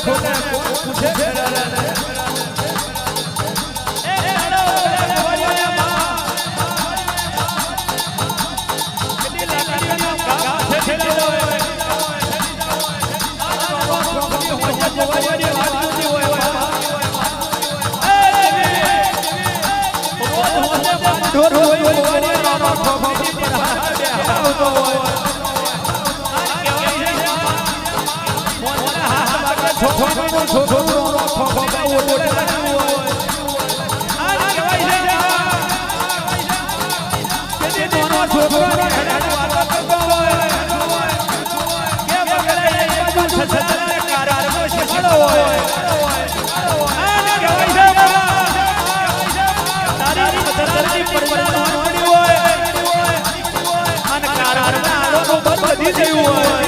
ખોટોને કોણ પૂછે ખરાને Oh, છોકરો આખો બગાવો ઓડે લાગ્યો આજ કહેવાય છે કે તે દોનો છોકરો રખડાડો વાતો કરતો હોય કે વગર એક બાજુ છછતર કરાર નો શિશડો હોય આજ કહેવાય છે તારી મતલબની પરવાહ પડ્યું હોય અને કરાર ના આરોપ બધી થયું હોય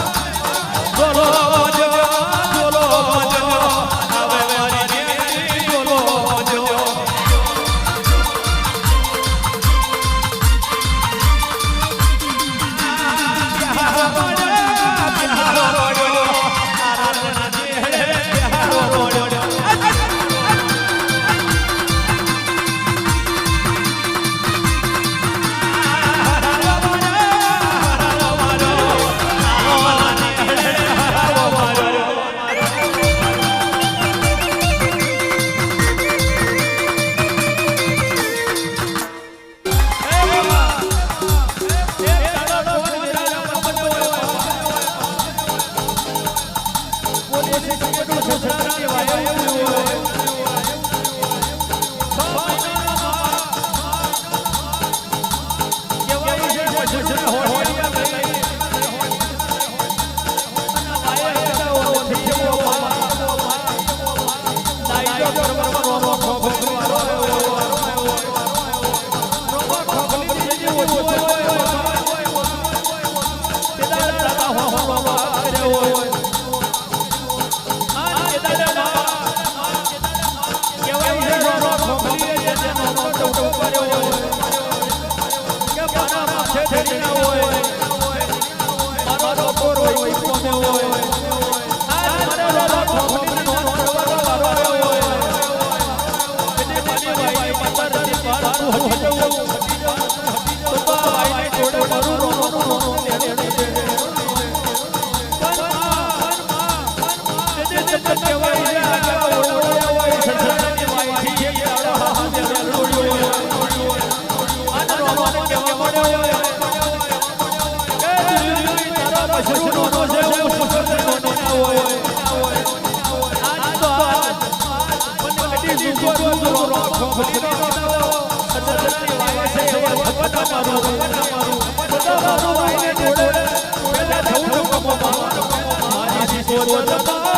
મારી